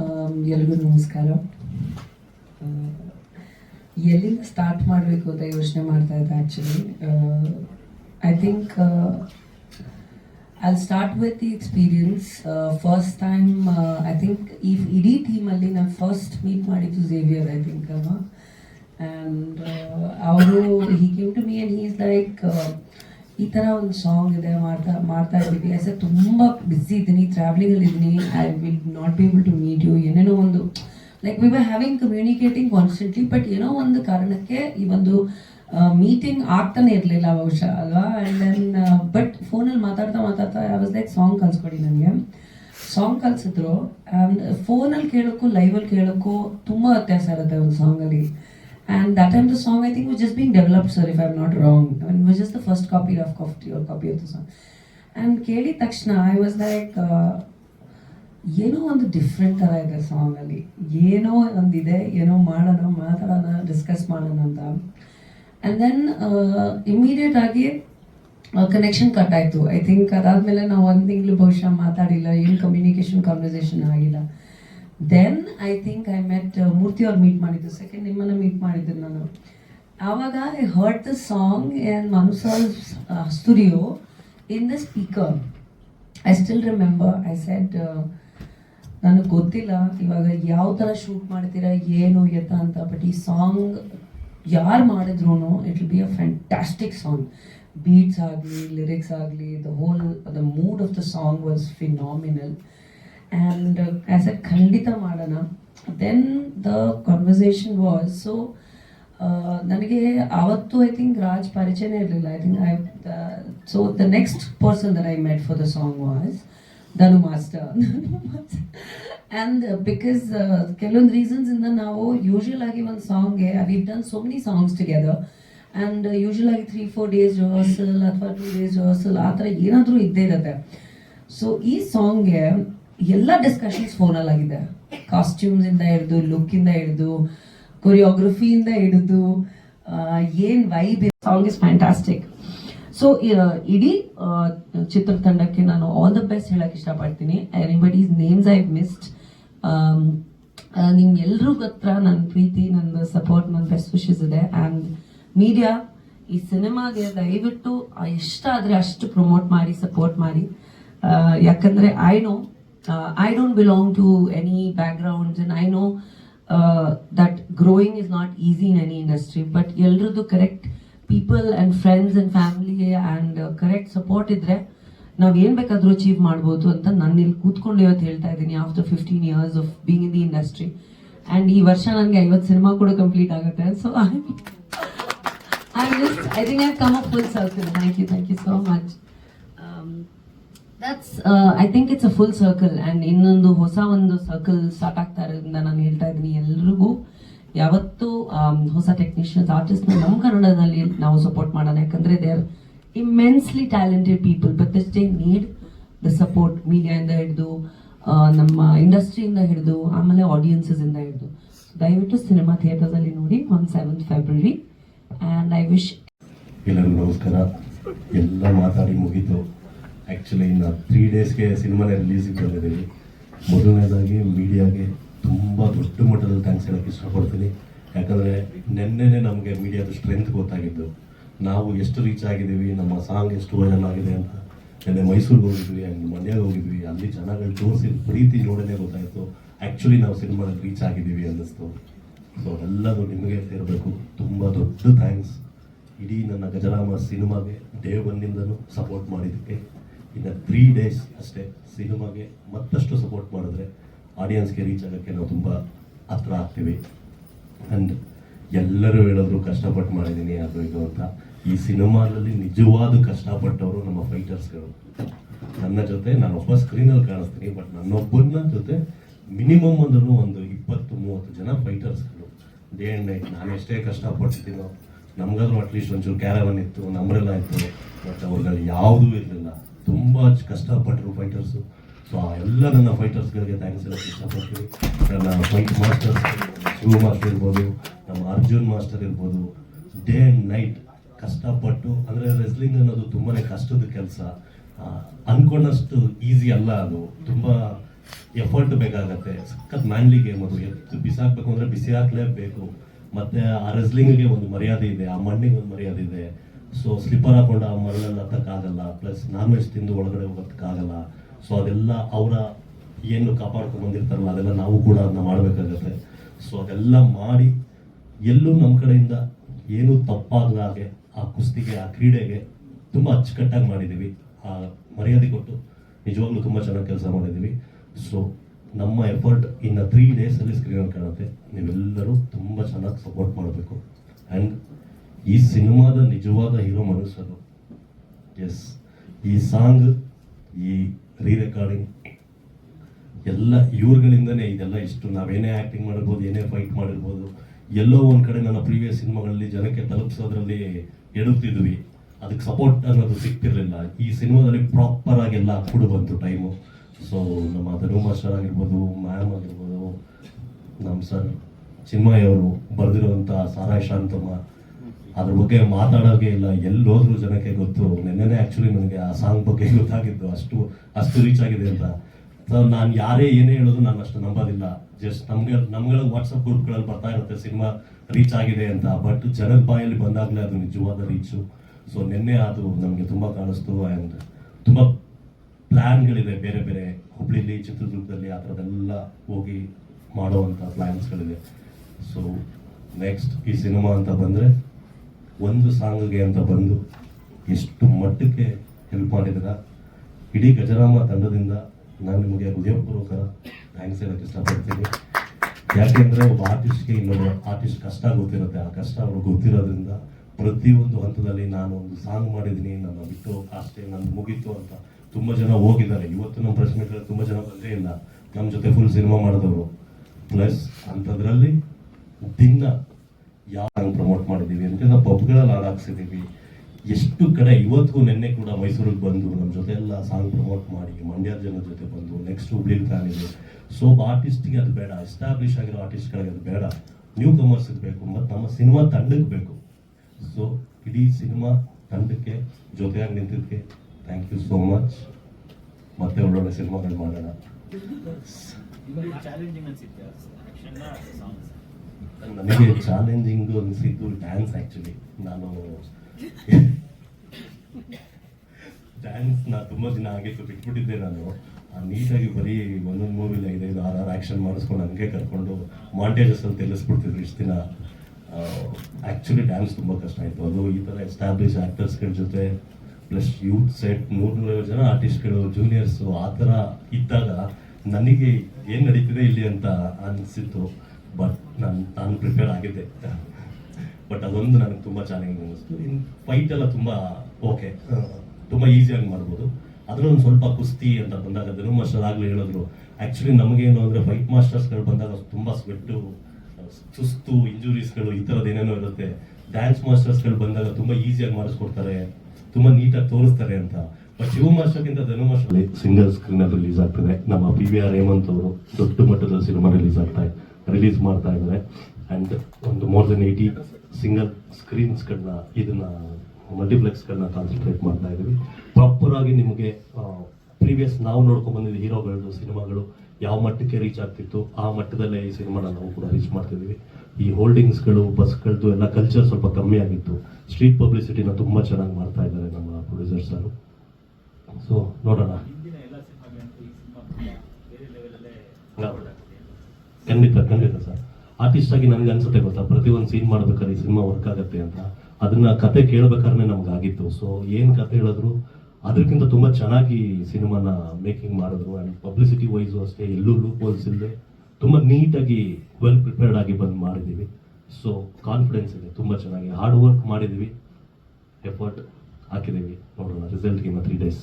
ಎಲ್ರಿಗೂ ನಮಸ್ಕಾರ. ಎಲ್ಲಿಂದ ಸ್ಟಾರ್ಟ್ ಮಾಡಬೇಕು ಅಂತ ಯೋಚನೆ ಮಾಡ್ತಾ ಇದ್ದೆ actually I think I start with the experience first time I think ಈ ಇಡೀ ಟೀಮಲ್ಲಿ ನಾನು ಫಸ್ಟ್ ಮೀಟ್ ಮಾಡಿದ್ದು ಝೇವಿಯರ್ ಐ ಥಿಂಕ್ ಅವ ಆ್ಯಂಡ್ ಅವರು he came to me and he's like ಈ ಥರ ಒಂದು ಸಾಂಗ್ ಇದೆ ಮಾಡ್ತಾ ಮಾಡ್ತಾ ಇದ್ದೀವಿ ಆಸ್ ತುಂಬ ಬ್ಯುಸಿ ಇದ್ದೀನಿ ಟ್ರಾವೆಲಿಂಗಲ್ಲಿ ಇದ್ದೀನಿ. I will not be able to meet you ಏನೇನೋ ಒಂದು like we were having communicating constantly but ಏನೋ ಒಂದು ಕಾರಣಕ್ಕೆ ಈ ಒಂದು ಮೀಟಿಂಗ್ ಆಗ್ತಾನೆ ಇರಲಿಲ್ಲ ಬಹುಶಃ, ಅಲ್ವಾ? ಆ್ಯಂಡ್ ದೆನ್ ಬಟ್ ಫೋನಲ್ಲಿ ಮಾತಾಡ್ತಾ ಮಾತಾಡ್ತಾ ಐ ವಾಸ್ ಲೈಕ್ ಸಾಂಗ್ ಕಲ್ಸ್ಕೊಡಿ ನನಗೆ. ಸಾಂಗ್ ಕಲಿಸಿದ್ರು. ಆ್ಯಂಡ್ ಫೋನಲ್ಲಿ ಕೇಳೋಕ್ಕೂ ಲೈವಲ್ಲಿ ಕೇಳೋಕ್ಕೂ ತುಂಬ ವ್ಯತ್ಯಾಸ ಇರುತ್ತೆ ಒಂದು ಸಾಂಗಲ್ಲಿ And that time the song I think was just being developed, sir, if I'm not wrong. I mean, it was just the first copy of copy, or copy of the song. And ಕೇಳಿದ ತಕ್ಷಣ I was like ಏನೋ ಒಂದು different ಥರ ಇದೆ ಸಾಂಗಲ್ಲಿ ಏನೋ ಒಂದಿದೆ ಏನೋ ಮಾಡೋಣ ಮಾತಾಡೋಣ ಡಿಸ್ಕಸ್ ಮಾಡೋಣ ಅಂತ ಆ್ಯಂಡ್ ದೆನ್ ಇಮಿಡಿಯೇಟ್ ಆಗಿ ಕನೆಕ್ಷನ್ ಕಟ್ ಆಯಿತು ಐ ಥಿಂಕ್ ಅದಾದಮೇಲೆ ನಾವು ಒಂದು ತಿಂಗಳು ಬಹುಶಃ ಮಾತಾಡಿಲ್ಲ ಏನು ಕಮ್ಯುನಿಕೇಷನ್ ಕಾನ್ವರ್ಸೇಷನ್ ಆಗಿಲ್ಲ then I think I met Murthy ಅವ್ರು ಮೀಟ್ ಮಾಡಿದ್ದು. ಸೆಕೆಂಡ್ ನಿಮ್ಮನ್ನು ಮೀಟ್ ಮಾಡಿದ್ದು ನಾನು. ಆವಾಗ I heard the song and ಮನ್ಸಾಲ್ studio in the speaker I still remember I said ನನಗೆ ಗೊತ್ತಿಲ್ಲ, ಇವಾಗ ಯಾವ ಥರ ಶೂಟ್ ಮಾಡ್ತೀರಾ, ಏನು ಎತ್ತ ಅಂತ ಬಟ್ ಈ ಸಾಂಗ್ ಯಾರು ಮಾಡಿದ್ರು it will be a fantastic song beats ಆಗಲಿ ಲಿರಿಕ್ಸ್ ಆಗಲಿ the whole the mood of the song was phenomenal and as a ಖಂಡಿತ ಮಾಡೋಣ then the conversation was so ನನಗೆ ಆವತ್ತು ಐ ಥಿಂಕ್ ರಾಜ್ ಪರಿಚಯನೇ ಇರಲಿಲ್ಲ. I think I saw the next person that I met for the song was Dhanu master and because ಕೆಲವೊಂದು ರೀಸನ್ಸಿಂದ ನಾವು usual ಆಗಿ ಒಂದು ಸಾಂಗ್ಗೆ we done so many songs together and usual ಆಗಿ ತ್ರೀ ಫೋರ್ ಡೇಸ್ ರಿಹರ್ಸಲ್ ಅಥವಾ two days rehearsal ಆ ಥರ ಏನಾದರೂ ಇದ್ದೇ ಇರುತ್ತೆ. ಸೊ ಈ ಸಾಂಗ್ಗೆ ಎಲ್ಲ ಡಿಸ್ಕಷನ್ಸ್ ಫೋನಲ್ಲಿ ಆಗಿದೆ ಕಾಸ್ಟ್ಯೂಮ್ಸ್ ಇಂದ ಹಿಡಿದು ಲುಕ್ ಇಂದ ಹಿಡಿದು ಕೊರಿಯೋಗ್ರಫಿಯಿಂದ ಹಿಡಿದು ಏನು vibe song is fantastic so ಇಡೀ ಚಿತ್ರತಂಡಕ್ಕೆ ನಾನು ಆಲ್ ದ ಬೆಸ್ಟ್ ಹೇಳಕ್ ಇಷ್ಟಪಡ್ತೀನಿ. ಎನಿಬಡೀಸ್ ನೇಮ್ಸ್ ಐ ಮಿಸ್ಡ್ ನಿಮ್ ಎಲ್ರಿಗೂ ಹತ್ರ ನನ್ನ ಪ್ರೀತಿ ನನ್ನ ಸಪೋರ್ಟ್ ನನ್ನ ಬೆಸ್ಟ್ ವಿಶಸ್ ಇದೆ. ಆ್ಯಂಡ್ ಮೀಡಿಯಾ ಈ ಸಿನಿಮಾಗೆ ದಯವಿಟ್ಟು ಎಷ್ಟಾದರೆ ಅಷ್ಟು ಪ್ರಮೋಟ್ ಮಾಡಿ ಸಪೋರ್ಟ್ ಮಾಡಿ. ಯಾಕಂದ್ರೆ I know I don't belong to any backgrounds and I know that growing is not easy in any industry but ಎಲ್ರದ್ದು correct people and friends and family and correct support ಇದ್ದರೆ ನಾವು ಏನು ಬೇಕಾದರೂ achieve ಮಾಡ್ಬೋದು ಅಂತ ನಾನು ಇಲ್ಲಿ ಕೂತ್ಕೊಂಡು ಇವತ್ತು ಹೇಳ್ತಾ ಇದ್ದೀನಿ after fifteen years of being in the industry and ಈ ವರ್ಷ ನನಗೆ ಐವತ್ತು ಸಿನಿಮಾ ಕೂಡ ಕಂಪ್ಲೀಟ್ ಆಗುತ್ತೆ so I I'm just, I think I've come up full circle. Thank you, thank you so much. Um, I think it's a full circle and ಇನ್ನೊಂದು ಹೊಸ ಒಂದು circle start ಆಗ್ತಾ ಇರೋದ್ರಿಂದ ನಾನು ಹೇಳ್ತಾ ಇದ್ದೀನಿ ಎಲ್ರಿಗೂ. ಯಾವತ್ತೂ ಹೊಸ ಟೆಕ್ನಿಷಿಯನ್ಸ್ ಆರ್ಟಿಸ್ಟ್ನ ನಮ್ಮ ಕನ್ನಡದಲ್ಲಿ ನಾವು ಸಪೋರ್ಟ್ ಮಾಡೋಣ. ಯಾಕಂದರೆ they are immensely talented people but this they need the support ಮೀಡಿಯಾಯಿಂದ ಹಿಡಿದು ನಮ್ಮ ಇಂಡಸ್ಟ್ರಿಯಿಂದ ಹಿಡಿದು ಆಮೇಲೆ ಆಡಿಯನ್ಸಸ್ ಇಂದ ಹಿಡಿದು. ದಯವಿಟ್ಟು ಸಿನಿಮಾ ಥಿಯೇಟರ್ಸಲ್ಲಿ ನೋಡಿ one seventh February and I wish ಎಲ್ಲರಿಗೂ ನಮಸ್ಕಾರ. ಎಲ್ಲ ಮಾತಾಡಿ ಮುಗೀತು. ಆ್ಯಕ್ಚುಲಿ ಇನ್ನು ತ್ರೀ ಡೇಸ್ಗೆ ಸಿನಿಮಾನೇ ರಿಲೀಸಿಗೆ ಬಂದಿದ್ದೀನಿ. ಮೊದಲನೇದಾಗಿ ಮೀಡಿಯಾಗೆ ತುಂಬ ದೊಡ್ಡ ಮಟ್ಟದಲ್ಲಿ ಥ್ಯಾಂಕ್ಸ್ ಹೇಳೋಕ್ಕೆ ಇಷ್ಟಪಡ್ತೀನಿ. ಯಾಕಂದರೆ ನೆನ್ನೆನೇ ನಮಗೆ ಮೀಡಿಯಾದ ಸ್ಟ್ರೆಂತ್ ಗೊತ್ತಾಗಿದ್ದು. ನಾವು ಎಷ್ಟು ರೀಚ್ ಆಗಿದ್ದೀವಿ, ನಮ್ಮ ಸಾಂಗ್ ಎಷ್ಟು ವೈರಲ್ ಆಗಿದೆ ಅಂತ. ನಿನ್ನೆ ಮೈಸೂರಿಗೆ ಹೋಗಿದ್ವಿ ಆ್ಯಂಡ್ ಮಂಡ್ಯಗೆ ಹೋಗಿದ್ವಿ, ಅಲ್ಲಿ ಜನಗಳು ತೋರಿಸಿ ಪ್ರೀತಿ ನೋಡೋದೇ ಗೊತ್ತಾಯಿತು. ಆ್ಯಕ್ಚುಲಿ ನಾವು ಸಿನಿಮಾದ ರೀಚ್ ಆಗಿದ್ದೀವಿ ಅನ್ನಿಸ್ತು. ಸೊ ಎಲ್ಲರೂ ನಿಮಗೆ ಸೇರಬೇಕು. ತುಂಬ ದೊಡ್ಡ ಥ್ಯಾಂಕ್ಸ್ ಇಡೀ ನನ್ನ ಗಜರಾಮ ಸಿನಿಮಾಗೆ ಡೇ ಒನ್ನಿಂದನೂ ಸಪೋರ್ಟ್ ಮಾಡಿದ್ದಕ್ಕೆ ಇನ್ನು ತ್ರೀ ಡೇಸ್ ಅಷ್ಟೇ ಸಿನಿಮಾಗೆ ಮತ್ತಷ್ಟು ಸಪೋರ್ಟ್ ಮಾಡಿದ್ರೆ ಆಡಿಯನ್ಸ್ಗೆ ರೀಚ್ ಆಗೋಕ್ಕೆ ನಾವು ತುಂಬ ಹತ್ರ ಆಗ್ತೀವಿ. ಆ್ಯಂಡ್ ಎಲ್ಲರೂ ಹೇಳಿದ್ರು ಕಷ್ಟಪಟ್ಟು ಮಾಡಿದ್ದೀನಿ, ಅದು ಇದು ಅಂತ. ಈ ಸಿನಿಮಾದಲ್ಲಿ ನಿಜವಾದ ಕಷ್ಟಪಟ್ಟವರು ನಮ್ಮ ಫೈಟರ್ಸ್ಗಳು ನನ್ನ ಜೊತೆ, ನಾನು ಒಬ್ಬ ಸ್ಕ್ರೀನಲ್ಲಿ ಕಾಣಿಸ್ತೀನಿ ಬಟ್ ನನ್ನೊಬ್ಬನ ಜೊತೆ ಮಿನಿಮಮ್ ಅಂದ್ರೂ ಒಂದು ಇಪ್ಪತ್ತು, ಮೂವತ್ತು ಜನ ಫೈಟರ್ಸ್ಗಳು ಡೇ ಆ್ಯಂಡ್ ನೈಟ್ ನಾನು ಎಷ್ಟೇ ಕಷ್ಟಪಡ್ತೀನೋ ನಮಗಾದ್ರೂ ಅಟ್ಲೀಸ್ಟ್ ಒಂಚೂರು ಕ್ಯಾರವನ್ ಇತ್ತು, ನಮ್ರೆಲ್ಲ ಇತ್ತು ಬಟ್ ಅವ್ರಲ್ಲಿ ಯಾವುದೂ ಇರಲಿಲ್ಲ. ತುಂಬ ಕಷ್ಟಪಟ್ಟರು ಫೈಟರ್ಸು ಸೊ ಆ ಎಲ್ಲ ನನ್ನ ಫೈಟರ್ಸ್ಗಳಿಗೆ ಥ್ಯಾಂಕ್ಸ್ ಹೇಳಕ್ಕೆ ಇಷ್ಟಪಡ್ತೀನಿ ನನ್ನ ಫೈಟ್ ಮಾಸ್ಟರ್ಸ್ ಶಿವ ಮಾಸ್ಟರ್ ಇರ್ಬೋದು, ನಮ್ಮ ಅರ್ಜುನ್ ಮಾಸ್ಟರ್ ಇರ್ಬೋದು. ಡೇ ಆ್ಯಂಡ್ ನೈಟ್ ಕಷ್ಟಪಟ್ಟು, ಅಂದರೆ ರೆಸ್ಲಿಂಗ್ ಅನ್ನೋದು ತುಂಬಾ ಕಷ್ಟದ ಕೆಲಸ. ಅನ್ಕೊಂಡಷ್ಟು ಈಸಿ ಅಲ್ಲ ಅದು. ತುಂಬ ಎಫರ್ಟ್ ಬೇಕಾಗತ್ತೆ. ಸಖತ್ ಮ್ಯಾನ್ಲಿ ಗೇಮ್ ಅದು. ಎತ್ತು ಬಿಸಾಕ್ಬೇಕು ಅಂದರೆ ಬಿಸಿ ಹಾಕ್ಲೇಬೇಕು. ಮತ್ತು ಆ ರೆಸ್ಲಿಂಗಿಗೆ ಒಂದು ಮರ್ಯಾದೆ ಇದೆ, ಆ ಮಣ್ಣಿಗೆ ಒಂದು ಮರ್ಯಾದೆ ಇದೆ. ಸೊ ಸ್ಲಿಪ್ಪರ್ ಹಾಕೊಂಡು ಆ ಮರಳಲ್ಲಿ ಹತ್ತಕ್ಕಾಗಲ್ಲ ಪ್ಲಸ್ ನಾನ್ ವೆಜ್ ತಿಂದು ಒಳಗಡೆ ಹೋಗೋದಕ್ಕಾಗಲ್ಲ ಸೊ ಅದೆಲ್ಲ ಅವರ ಏನು ಕಾಪಾಡ್ಕೊಂಡು ಬಂದಿರ್ತಾರಲ್ಲ, ಅದೆಲ್ಲ ನಾವು ಕೂಡ ಅದನ್ನ ಮಾಡಬೇಕಾಗತ್ತೆ. ಸೊ ಅದೆಲ್ಲ ಮಾಡಿ ಎಲ್ಲೂ ನಮ್ಮ ಕಡೆಯಿಂದ ಏನೂ ತಪ್ಪಾಗದ ಹಾಗೆ ಆ ಕುಸ್ತಿಗೆ, ಆ ಕ್ರೀಡೆಗೆ ತುಂಬ ಅಚ್ಚುಕಟ್ಟಾಗಿ ಮಾಡಿದ್ದೀವಿ ಆ ಮರ್ಯಾದೆ ಕೊಟ್ಟು ನಿಜವಾಗ್ಲೂ ತುಂಬ ಚೆನ್ನಾಗಿ ಕೆಲಸ ಮಾಡಿದ್ದೀವಿ ಸೊ ನಮ್ಮ ಎಫರ್ಟ್ ಇನ್ನು ತ್ರೀ ಡೇಸಲ್ಲಿ ಸ್ಕ್ರೀನಲ್ಲಿ ಕಾಣುತ್ತೆ. ನೀವೆಲ್ಲರೂ ತುಂಬ ಚೆನ್ನಾಗಿ ಸಪೋರ್ಟ್ ಮಾಡಬೇಕು. ಆ್ಯಂಡ್ ಈ ಸಿನಿಮಾದ ನಿಜವಾದ ಹೀರೋ ಮನುಷ್ಯರು ಎಸ್ ಈ ಸಾಂಗ್, ಈ ರೀ ರೆಕಾರ್ಡಿಂಗ್ ಎಲ್ಲ ಇವ್ರುಗಳಿಂದನೇ ಇದೆಲ್ಲ ಇಷ್ಟು. ನಾವೇನೇ ಆ್ಯಕ್ಟಿಂಗ್ ಮಾಡಿರ್ಬೋದು ಏನೇ ಫೈಟ್ ಮಾಡಿರ್ಬೋದು, ಎಲ್ಲೋ ಒಂದು ಕಡೆ ನನ್ನ ಪ್ರೀವಿಯಸ್ ಸಿನಿಮಾಗಳಲ್ಲಿ ಜನಕ್ಕೆ ತಲುಪಿಸೋದ್ರಲ್ಲಿ ಎಡುತ್ತಿದ್ವಿ ಅದಕ್ಕೆ ಸಪೋರ್ಟ್ ಅನ್ನೋದು ಸಿಗ್ತಿರಲಿಲ್ಲ ಈ ಸಿನಿಮಾದಲ್ಲಿ ಪ್ರಾಪರ್ ಆಗಿ ಎಲ್ಲ ಕೂಡ ಬಂತು ಟೈಮು ಸೊ ನಮ್ಮ ಧನು ಮಾಸ್ಟರ್ ಆಗಿರ್ಬೋದು ಮ್ಯಾಮ್ ಆಗಿರ್ಬೋದು ನಮ್ಮ ಸರ್ ಚಿನ್ಮಯ್ ಅವರು ಬರೆದಿರುವಂಥ ಸಾರಾಯ್ ಶಾಂತಮ್ಮ ಅದ್ರ ಬಗ್ಗೆ ಮಾತಾಡೋಕೆ ಇಲ್ಲ. ಎಲ್ಲಿ ಹೋದ್ರು ಜನಕ್ಕೆ ಗೊತ್ತು. ನಿನ್ನೆ ಆ್ಯಕ್ಚುಲಿ ನನಗೆ ಆ ಸಾಂಗ್ ಬಗ್ಗೆ ಗೊತ್ತಾಗಿದ್ದು ಅಷ್ಟು ಅಷ್ಟು ರೀಚ್ ಆಗಿದೆ ಅಂತ. ಸೊ ನಾನು ಯಾರೇ ಏನೇ ಹೇಳೋದು ನಾನು ಅಷ್ಟು ನಂಬೋದಿಲ್ಲ. ಜಸ್ಟ್ ನಮಗೆ, ನಮ್ಗಳ ವಾಟ್ಸಪ್ ಗ್ರೂಪ್ಗಳಲ್ಲಿ ಬರ್ತಾ ಇರುತ್ತೆ, ಸಿನಿಮಾ ರೀಚ್ ಆಗಿದೆ ಅಂತ. ಬಟ್ ಜನದ ಬಾಯಲ್ಲಿ ಬಂದಾಗಲೇ ಅದು ನಿಜವಾದ ರೀಚು ಸೊ ನಿನ್ನೆ ಅದು ನಮಗೆ ತುಂಬ ಕಾಣಿಸ್ತು ಆ್ಯಂಡ್ ತುಂಬ ಪ್ಲ್ಯಾನ್ಗಳಿದೆ ಬೇರೆ ಬೇರೆ. ಹುಬ್ಳಿಲಿ, ಚಿತ್ರದುರ್ಗದಲ್ಲಿ ಆ ಥರದೆಲ್ಲ ಹೋಗಿ ಮಾಡುವಂಥ ಪ್ಲ್ಯಾನ್ಸ್ಗಳಿದೆ ಸೊ ನೆಕ್ಸ್ಟ್ ಈ ಸಿನಿಮಾ ಅಂತ ಬಂದರೆ ಒಂದು ಸಾಂಗ್ಗೆ ಅಂತ ಬಂದು ಎಷ್ಟು ಮಟ್ಟಕ್ಕೆ ಹೆಲ್ಪ್ ಮಾಡಿದ್ರ ಇಡೀ ಗಜರಾಮ ತಂಡದಿಂದ ನಾನು ನಿಮಗೆ ಹೃದಯಪೂರ್ವಕ ಥ್ಯಾಂಕ್ಸ್ ಹೇಳಕ್ಕೆ ಇಷ್ಟಪಡ್ತೀನಿ. ಯಾಕೆಂದರೆ ಒಬ್ಬ ಆರ್ಟಿಸ್ಟ್ಗೆ ಇನ್ನೊಬ್ಬ ಆರ್ಟಿಸ್ಟ್ ಕಷ್ಟ ಗೊತ್ತಿರುತ್ತೆ. ಆ ಕಷ್ಟ ಅವ್ರಿಗೆ ಗೊತ್ತಿರೋದ್ರಿಂದ ಪ್ರತಿಯೊಂದು ಹಂತದಲ್ಲಿ ನಾನು ಒಂದು ಸಾಂಗ್ ಮಾಡಿದ್ದೀನಿ, ನನ್ನ ಬಿಟ್ಟು ಅಷ್ಟೇ ನನ್ನ ಮುಗೀತು ಅಂತ ತುಂಬ ಜನ ಹೋಗಿದ್ದಾರೆ. ಇವತ್ತು ನಮ್ಮ ಮೀಟಲ್ಲಿ ತುಂಬ ಜನ ಬಂದೇ ಇಲ್ಲ. ನಮ್ಮ ಜೊತೆ ಫುಲ್ ಸಿನಿಮಾ ಮಾಡಿದವರು. ಪ್ಲಸ್ ಅಂಥದ್ರಲ್ಲಿ ದಿನ ಯಾವ ಪ್ರಮೋಟ್ ಮಾಡಿದ್ದೀವಿ ಅಂತ ನಾವು ಪಬ್ಗಳಲ್ಲಿ ಹಾಡು ಹಾಕ್ಸಿದ್ದೀವಿ ಎಷ್ಟು ಕಡೆ ಇವತ್ತಿಗೂ ನಿನ್ನೆ ಕೂಡ ಮೈಸೂರಿಗೆ ಬಂದು ನಮ್ಮ ಜೊತೆ ಎಲ್ಲ ಸಾಂಗ್ ಪ್ರಮೋಟ್ ಮಾಡಿ ಮಂಡ್ಯದ ಜನರ ಜೊತೆ ಬಂದು ನೆಕ್ಸ್ಟ್ ಹುಬ್ಳಿಲ್ ಪ್ಲಾನ್ ಇದೆ ಸೊ ಆರ್ಟಿಸ್ಟ್ಗೆ ಆರ್ಟಿಸ್ಟಿಗೆ ಅದು ಬೇಡ ಎಸ್ಟಾಬ್ಲಿಷ್ ಆಗಿರೋ ಆರ್ಟಿಸ್ಟ್ಗಳಿಗೆ ಅದು ಬೇಡ. ನ್ಯೂ ಕಮರ್ಸ್ ಬೇಕು ಮತ್ತು ನಮ್ಮ ಸಿನಿಮಾ ತಂಡಕ್ಕೆ ಬೇಕು. ಸೊ ಇಡೀ ಸಿನಿಮಾ ತಂಡಕ್ಕೆ, ಜೊತೆಯಾಗಿ ನಿಂತಿದ್ದಕ್ಕೆ ಥ್ಯಾಂಕ್ ಯು ಸೋ ಮಚ್ ಮತ್ತೆ ಒಳ್ಳೊಳ್ಳೆ ಸಿನಿಮಾಗಳು ಮಾಡೋಣ. ನನಗೆ ಚಾಲೆಂಜಿಂಗ್ ಅನಿಸಿದ್ದು ಡ್ಯಾನ್ಸ್ ಆ್ಯಕ್ಚುಲಿ ನಾನು ಡ್ಯಾನ್ಸ್ನ ತುಂಬ ದಿನ ಆಗಿತ್ತು ಬಿಟ್ಬಿಟ್ಟಿದ್ದೆ ನಾನು ನೀಟಾಗಿ ಬರೀ ಒಂದೊಂದು ಮೂವಿಲಿ ಐದೈದು ಆರು ಆರು ಆ್ಯಕ್ಷನ್ ಮಾಡಿಸ್ಕೊಂಡು ಹಂಗೆ ಕರ್ಕೊಂಡು ಮಾಂಟೇಜಸ್ ಅಂತ ತಿಳಿಸ್ಬಿಡ್ತಿದ್ರು ಇಷ್ಟು ದಿನ ಆ್ಯಕ್ಚುಲಿ ಡ್ಯಾನ್ಸ್ ತುಂಬ ಕಷ್ಟ ಆಯಿತು ಅದು ಈ ಥರ ಎಸ್ಟಾಬ್ಲಿಷ್ ಆ್ಯಕ್ಟರ್ಸ್ಗಳ ಜೊತೆ ಪ್ಲಸ್ ಯೂತ್ ಸೆಟ್ ನೂರು ಜನ ಆರ್ಟಿಸ್ಟ್ಗಳು ಜೂನಿಯರ್ಸು ಆ ಥರ ಇದ್ದಾಗ ನನಗೆ ಏನು ನಡೀತಿದೆ ಇಲ್ಲಿ ಅಂತ ಅನಿಸಿತ್ತು ಬಟ್ ನಾನು ನಾನು ಪ್ರಿಪೇರ್ ಆಗಿದ್ದೆ. ಬಟ್ ಅದೊಂದು ನನಗೆ ತುಂಬ ಚಾಲೆಂಜಿಂಗ್ ಅನ್ನಿಸ್ತು ಇನ್ನು ಫೈಟ್ ಎಲ್ಲ ತುಂಬ ಓಕೆ ತುಂಬ ಈಸಿಯಾಗಿ ಮಾಡ್ಬೋದು. ಅದರಲ್ಲೊಂದು ಸ್ವಲ್ಪ ಕುಸ್ತಿ ಅಂತ ಬಂದಾಗ ಧನು ಮಾಸ್ಟರ್ ಆಗಲೇ ಹೇಳಿದ್ರು. ಆ್ಯಕ್ಚುಲಿ ನಮಗೇನು ಅಂದರೆ ಫೈಟ್ ಮಾಸ್ಟರ್ಸ್ಗಳು ಬಂದಾಗ ತುಂಬ ಸ್ವೆಟ್ಟು ಸುಸ್ತು ಇಂಜುರೀಸ್ಗಳು ಈ ಥರದ್ದು ಏನೇನೋ ಇರುತ್ತೆ. ಡ್ಯಾನ್ಸ್ ಮಾಸ್ಟರ್ಸ್ಗಳು ಬಂದಾಗ ತುಂಬ ಈಸಿಯಾಗಿ ಮಾಡಿಸ್ಕೊಡ್ತಾರೆ. ತುಂಬ ನೀಟಾಗಿ ತೋರಿಸ್ತಾರೆ ಅಂತ. ಬಟ್ ಶಿವ ಮಾಸ್ಟರ್ಗಿಂತ ಧನು ಮಾಸ್ಟರ್ ಸಿಂಗಲ್ ಸ್ಕ್ರೀನಲ್ಲಿ ರಿಲೀಸ್ ಆಗ್ತದೆ. ನಮ್ಮ ಪಿ ವಿ ಆರ್ ಹೇಮಂತ್ ಅವರು ದೊಡ್ಡ ಮಟ್ಟದ ಸಿನಿಮಾ ರಿಲೀಸ್ ಆಗ್ತಾ ರಿಲೀಸ್ ಮಾಡ್ತಾ ಇದ್ದಾರೆ. ಆ್ಯಂಡ್ ಒಂದು ಮೋರ್ ದೆನ್ ಏಯ್ಟಿ ಸಿಂಗಲ್ ಸ್ಕ್ರೀನ್ಸ್ಗಳನ್ನ ಇದನ್ನ ಮಲ್ಟಿಪ್ಲೆಕ್ಸ್ಗಳನ್ನ ಕಾನ್ಸಂಟ್ರೇಟ್ ಮಾಡ್ತಾ ಇದ್ದೀವಿ. ಪ್ರಾಪರ್ ಆಗಿ ನಿಮಗೆ ಪ್ರೀವಿಯಸ್ ನಾವು ನೋಡ್ಕೊಂಡ್ಬಂದಿದ್ದ ಹೀರೋಗಳು ಸಿನಿಮಾಗಳು ಯಾವ ಮಟ್ಟಕ್ಕೆ ರೀಚ್ ಆಗ್ತಿತ್ತು ಆ ಮಟ್ಟದಲ್ಲೇ ಈ ಸಿನಿಮಾನ ನಾವು ಕೂಡ ರೀಚ್ ಮಾಡ್ತಿದ್ದೀವಿ. ಈ ಹೋಲ್ಡಿಂಗ್ಸ್ಗಳು ಬಸ್ಗಳದ್ದು ಎಲ್ಲ ಕಲ್ಚರ್ ಸ್ವಲ್ಪ ಕಮ್ಮಿ ಆಗಿತ್ತು. ಸ್ಟ್ರೀಟ್ ಪಬ್ಲಿಸಿಟಿನ ತುಂಬ ಚೆನ್ನಾಗಿ ಮಾಡ್ತಾ ಇದ್ದಾರೆ ನಮ್ಮ ಪ್ರೊಡ್ಯೂಸರ್ಸ್ ಅವರು. ಸೊ ನೋಡೋಣ. ಖಂಡಿತ ಖಂಡಿತ ಸರ್. ಆರ್ಟಿಸ್ಟ್ ಆಗಿ ನನಗೆ ಅನ್ಸುತ್ತೆ ಗೊತ್ತಾ? ಪ್ರತಿ ಒಂದು ಸೀನ್ ಮಾಡ್ಬೇಕಾದ್ರೆ ಸಿನಿಮಾ ವರ್ಕ್ ಆಗುತ್ತೆ ಅಂತ. ಅದನ್ನ ಕತೆ ಕೇಳ್ಬೇಕಾದ್ರೆ ನಮ್ಗೆ ಆಗಿತ್ತು ಸೊ ಏನ್ ಕತೆ ಹೇಳಿದ್ರು? ಅದಕ್ಕಿಂತ ತುಂಬಾ ಚೆನ್ನಾಗಿ ಸಿನಿಮಾನ ಮೇಕಿಂಗ್ ಮಾಡಿದ್ರು. ಅಂಡ್ ಪಬ್ಲಿಸಿಟಿ ವೈಸು ಅಷ್ಟೇ, ಎಲ್ಲೂ ಲೂಪ್ ಹೋಲ್ಸ್ ಇಲ್ಲದೆ ತುಂಬಾ ನೀಟಾಗಿ ವೆಲ್ ಪ್ರಿಪೇರ್ಡ್ ಆಗಿ ಬಂದು ಮಾಡಿದ್ದೀವಿ ಸೊ ಕಾನ್ಫಿಡೆನ್ಸ್ ಇದೆ. ತುಂಬಾ ಚೆನ್ನಾಗಿ. ಹಾರ್ಡ್ ವರ್ಕ್ ಮಾಡಿದ್ದೀವಿ ಎಫರ್ಟ್ ಹಾಕಿದ್ದೀವಿ ನೋಡೋಣ. ರಿಸಲ್ಟ್ಗೆ ಇನ್ನು ತ್ರೀ ಡೇಸ್